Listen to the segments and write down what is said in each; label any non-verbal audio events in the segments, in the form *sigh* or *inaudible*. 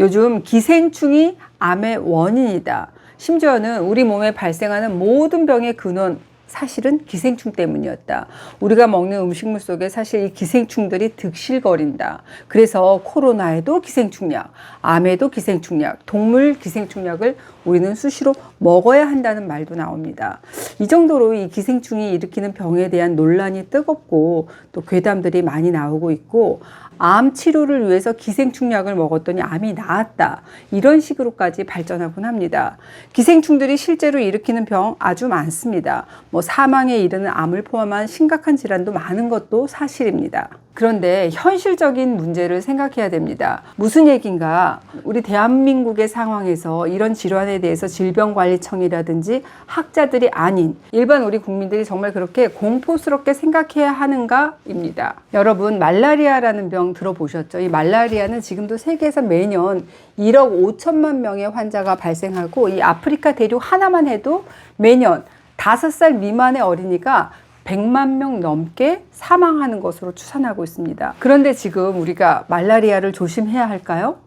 요즘 기생충이 암의 원인이다. 심지어는 우리 몸에 발생하는 모든 병의 근원 사실은 기생충 때문이었다. 우리가 먹는 음식물 속에 사실 이 기생충들이 득실거린다. 그래서 코로나에도 기생충약, 암에도 기생충약, 동물 기생충약을 우리는 수시로 먹어야 한다는 말도 나옵니다. 이 정도로 이 기생충이 일으키는 병에 대한 논란이 뜨겁고 또 괴담들이 많이 나오고 있고 암 치료를 위해서 기생충약을 먹었더니 암이 나았다. 이런 식으로까지 발전하곤 합니다. 기생충들이 실제로 일으키는 병 아주 많습니다. 뭐 사망에 이르는 암을 포함한 심각한 질환도 많은 것도 사실입니다. 그런데 현실적인 문제를 생각해야 됩니다. 무슨 얘기인가? 우리 대한민국의 상황에서 이런 질환에 대해서 질병관리청이라든지 학자들이 아닌 일반 우리 국민들이 정말 그렇게 공포스럽게 생각해야 하는가입니다. 여러분, 말라리아라는 병 들어보셨죠? 이 말라리아는 지금도 세계에서 매년 1억 5천만 명의 환자가 발생하고 이 아프리카 대륙 하나만 해도 매년 5살 미만의 어린이가 100만 명 넘게 사망하는 것으로 추산하고 있습니다. 그런데 지금 우리가 말라리아를 조심해야 할까요?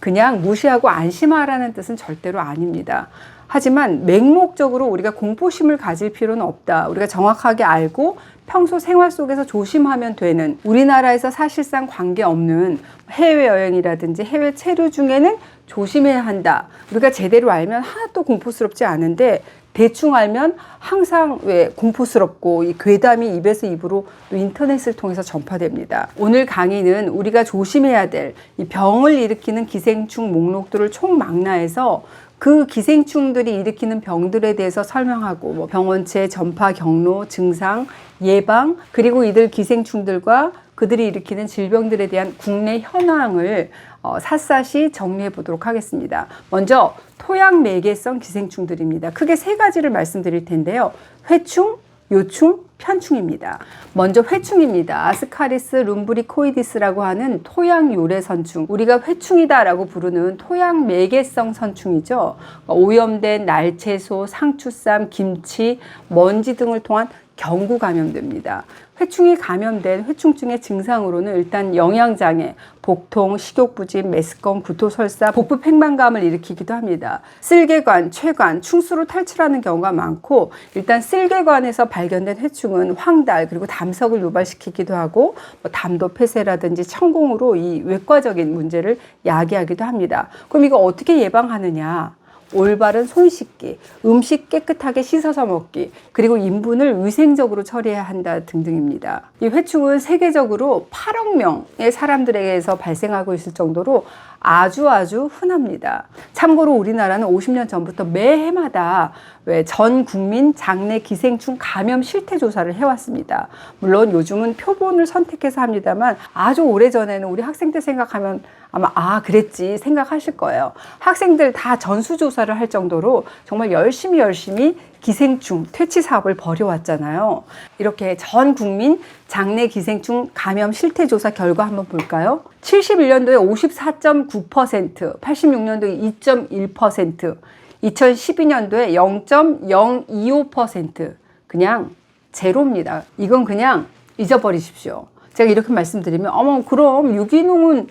그냥 무시하고 안심하라는 뜻은 절대로 아닙니다. 하지만 맹목적으로 우리가 공포심을 가질 필요는 없다. 우리가 정확하게 알고 평소 생활 속에서 조심하면 되는 우리나라에서 사실상 관계없는 해외여행이라든지 해외 체류 중에는 조심해야 한다. 우리가 제대로 알면 하나도 공포스럽지 않은데 대충 알면 항상 왜 공포스럽고 이 괴담이 입에서 입으로 또 인터넷을 통해서 전파됩니다. 오늘 강의는 우리가 조심해야 될 이 병을 일으키는 기생충 목록들을 총망라해서 그 기생충들이 일으키는 병들에 대해서 설명하고 뭐 병원체 전파 경로, 증상, 예방 그리고 이들 기생충들과 그들이 일으키는 질병들에 대한 국내 현황을 어, 샅샅이 정리해 보도록 하겠습니다. 먼저 토양 매개성 기생충들입니다. 크게 세 가지를 말씀드릴 텐데요. 회충, 요충, 편충입니다. 먼저 회충입니다. 아스카리스 룸브리코이디스라고 하는 토양 요래 선충. 우리가 회충이다라고 부르는 토양 매개성 선충이죠. 오염된 날채소, 상추쌈, 김치, 먼지 등을 통한 경구 감염됩니다. 회충이 감염된 회충증의 증상으로는 일단 영양장애, 복통, 식욕부진, 메스꺼움, 구토설사, 복부 팽만감을 일으키기도 합니다. 쓸개관, 췌관, 충수로 탈출하는 경우가 많고 일단 쓸개관에서 발견된 회충은 황달 그리고 담석을 유발시키기도 하고 뭐 담도 폐쇄라든지 천공으로 이 외과적인 문제를 야기하기도 합니다. 그럼 이거 어떻게 예방하느냐? 올바른 손 씻기, 음식 깨끗하게 씻어서 먹기, 그리고 인분을 위생적으로 처리해야 한다 등등입니다. 이 회충은 세계적으로 8억 명의 사람들에게서 발생하고 있을 정도로 아주 아주 흔합니다. 참고로 우리나라는 50년 전부터 매 해마다 왜 전 국민 장내 기생충 감염 실태 조사를 해왔습니다. 물론 요즘은 표본을 선택해서 합니다만 아주 오래 전에는 우리 학생 때 생각하면 아마 아 그랬지 생각하실 거예요. 학생들 다 전수조사를 할 정도로 정말 열심히 열심히 기생충 퇴치 사업을 벌여왔잖아요. 이렇게 전 국민 장내 기생충 감염 실태 조사 결과 한번 볼까요? 71년도에 54.9%, 86년도에 2.1%, 2012년도에 0.025% 그냥 제로입니다. 이건 그냥 잊어버리십시오. 제가 이렇게 말씀드리면 어머 그럼 유기농은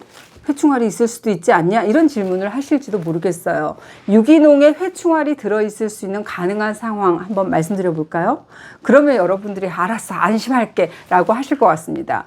회충알이 있을 수도 있지 않냐 이런 질문을 하실지도 모르겠어요. 유기농에 회충알이 들어있을 수 있는 가능한 상황 한번 말씀드려 볼까요? 그러면 여러분들이 알았어 안심할게 라고 하실 것 같습니다.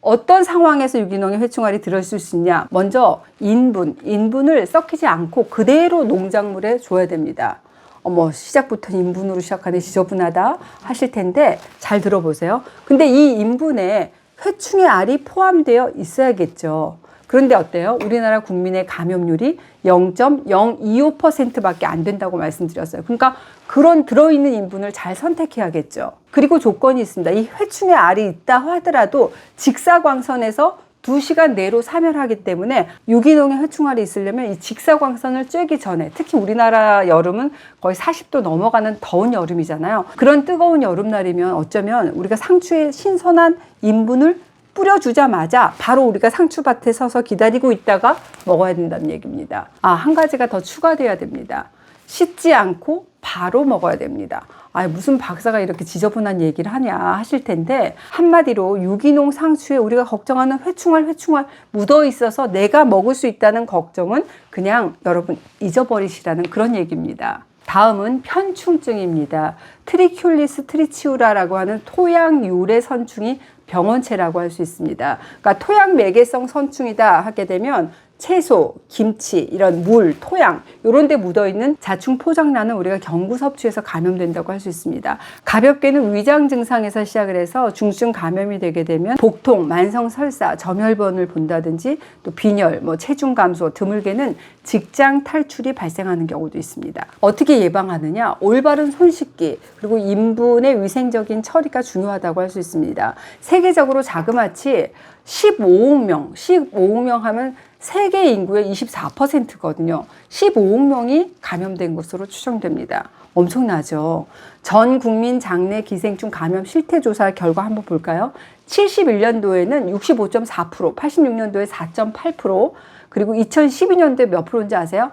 어떤 상황에서 유기농에 회충알이 들어있을 수 있냐? 먼저 인분, 인분을 썩히지 않고 그대로 농작물에 줘야 됩니다. 어머 시작부터 인분으로 시작하네 지저분하다 하실 텐데 잘 들어보세요. 근데 이 인분에 회충의 알이 포함되어 있어야겠죠. 그런데 어때요? 우리나라 국민의 감염률이 0.025%밖에 안 된다고 말씀드렸어요. 그러니까 그런 들어있는 인분을 잘 선택해야겠죠. 그리고 조건이 있습니다. 이 회충의 알이 있다 하더라도 직사광선에서 2시간 내로 사멸하기 때문에 유기농의 회충알이 있으려면 이 직사광선을 쬐기 전에 특히 우리나라 여름은 거의 40도 넘어가는 더운 여름이잖아요. 그런 뜨거운 여름날이면 어쩌면 우리가 상추의 신선한 인분을 뿌려주자마자 바로 우리가 상추밭에 서서 기다리고 있다가 먹어야 된다는 얘기입니다. 아, 한 가지가 더 추가돼야 됩니다. 씻지 않고 바로 먹어야 됩니다. 아, 무슨 박사가 이렇게 지저분한 얘기를 하냐 하실 텐데 한마디로 유기농 상추에 우리가 걱정하는 회충알 회충알 묻어 있어서 내가 먹을 수 있다는 걱정은 그냥 여러분 잊어버리시라는 그런 얘기입니다. 다음은 편충증입니다. 트리큘리스 트리치우라라고 하는 토양 유래 선충이 병원체라고 할 수 있습니다. 그러니까 토양 매개성 선충이다 하게 되면 채소, 김치, 이런 물, 토양 이런 데 묻어 있는 자충 포장란은 우리가 경구 섭취해서 감염된다고 할 수 있습니다. 가볍게는 위장 증상에서 시작을 해서 중증 감염이 되게 되면 복통, 만성 설사, 점혈변을 본다든지 또 빈혈, 뭐 체중 감소, 드물게는 직장 탈출이 발생하는 경우도 있습니다. 어떻게 예방하느냐? 올바른 손 씻기 그리고 인분의 위생적인 처리가 중요하다고 할 수 있습니다. 세계적으로 자그마치 15억 명, 15억 명 하면 세계 인구의 24%거든요. 15억 명이 감염된 것으로 추정됩니다. 엄청나죠. 전 국민 장내 기생충 감염 실태 조사 결과 한번 볼까요? 71년도에는 65.4%, 86년도에 4.8%, 그리고 2012년도에 몇 프로인지 아세요?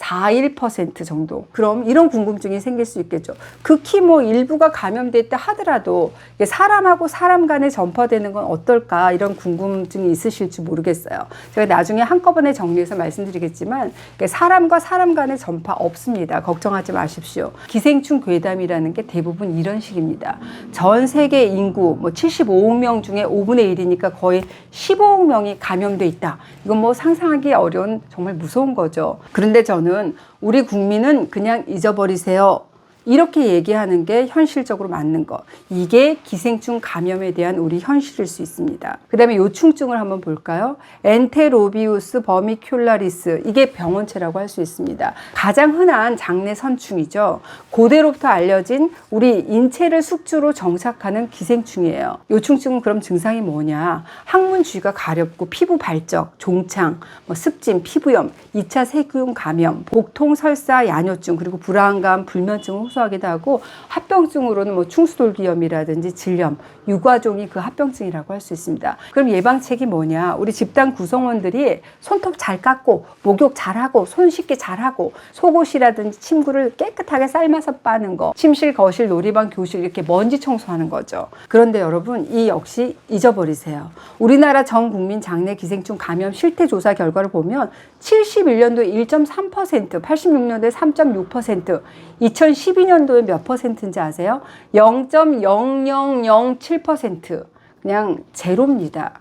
0.41% 정도. 그럼 이런 궁금증이 생길 수 있겠죠. 극히 뭐 일부가 감염됐다 하더라도 사람하고 사람 간에 전파되는 건 어떨까 이런 궁금증이 있으실지 모르겠어요. 제가 나중에 한꺼번에 정리해서 말씀드리겠지만 사람과 사람 간의 전파 없습니다. 걱정하지 마십시오. 기생충 괴담이라는 게 대부분 이런 식입니다. 전 세계 인구 뭐 75억 명 중에 5분의 1이니까 거의 15억 명이 감염돼 있다. 이건 뭐 상상하기 어려운 정말 무서운 거죠. 그런데 저는 우리 국민은 그냥 잊어버리세요. 이렇게 얘기하는 게 현실적으로 맞는 거. 이게 기생충 감염에 대한 우리 현실일 수 있습니다. 그 다음에 요충증을 한번 볼까요? 엔테로비우스 버미큘라리스. 이게 병원체라고 할 수 있습니다. 가장 흔한 장내 선충이죠. 고대로부터 알려진 우리 인체를 숙주로 정착하는 기생충이에요. 요충증은 그럼 증상이 뭐냐? 항문 주위가 가렵고 피부 발적, 종창, 뭐 습진, 피부염, 2차 세균 감염, 복통, 설사, 야뇨증, 그리고 불안감, 불면증을 호소 하기도 하고 합병증으로는 뭐 충수돌기염이라든지 질염, 유과종이 그 합병증이라고 할 수 있습니다. 그럼 예방책이 뭐냐? 우리 집단 구성원들이 손톱 잘 깎고 목욕 잘하고 손 씻기 잘하고 속옷이라든지 침구를 깨끗하게 삶아서 빠는 거, 침실, 거실, 놀이방, 교실 이렇게 먼지 청소하는 거죠. 그런데 여러분 이 역시 잊어버리세요. 우리나라 전 국민 장내 기생충 감염 실태 조사 결과를 보면 71년도에 1.3%, 86년도에 3.6%, 2012 년도에 몇 퍼센트인지 아세요? 0.0007% 그냥 제로입니다.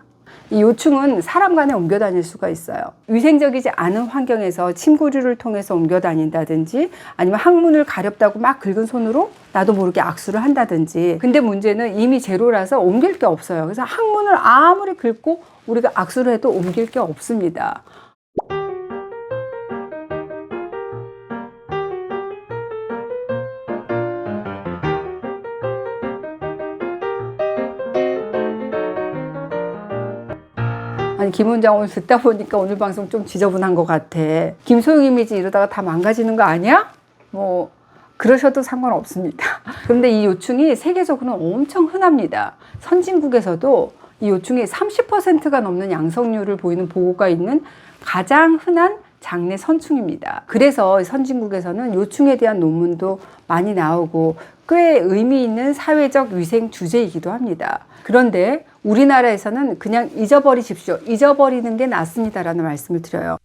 이 요충은 사람 간에 옮겨 다닐 수가 있어요. 위생적이지 않은 환경에서 침구류를 통해서 옮겨 다닌다든지 아니면 항문을 가렵다고 막 긁은 손으로 나도 모르게 악수를 한다든지. 근데 문제는 이미 제로라서 옮길 게 없어요. 그래서 항문을 아무리 긁고 우리가 악수를 해도 옮길 게 없습니다. 아니 김원장 오늘 듣다 보니까 오늘 방송 좀 지저분한 것 같아. 김소영 이미지 이러다가 다 망가지는 거 아니야? 뭐 그러셔도 상관없습니다. *laughs* 그런데 이 요충이 세계적으로는 엄청 흔합니다. 선진국에서도 이 요충이 30%가 넘는 양성률을 보이는 보고가 있는 가장 흔한 장내 선충입니다. 그래서 선진국에서는 요충에 대한 논문도 많이 나오고 꽤 의미 있는 사회적 위생 주제이기도 합니다. 그런데 우리나라에서는 그냥 잊어버리십시오. 잊어버리는 게 낫습니다라는 말씀을 드려요.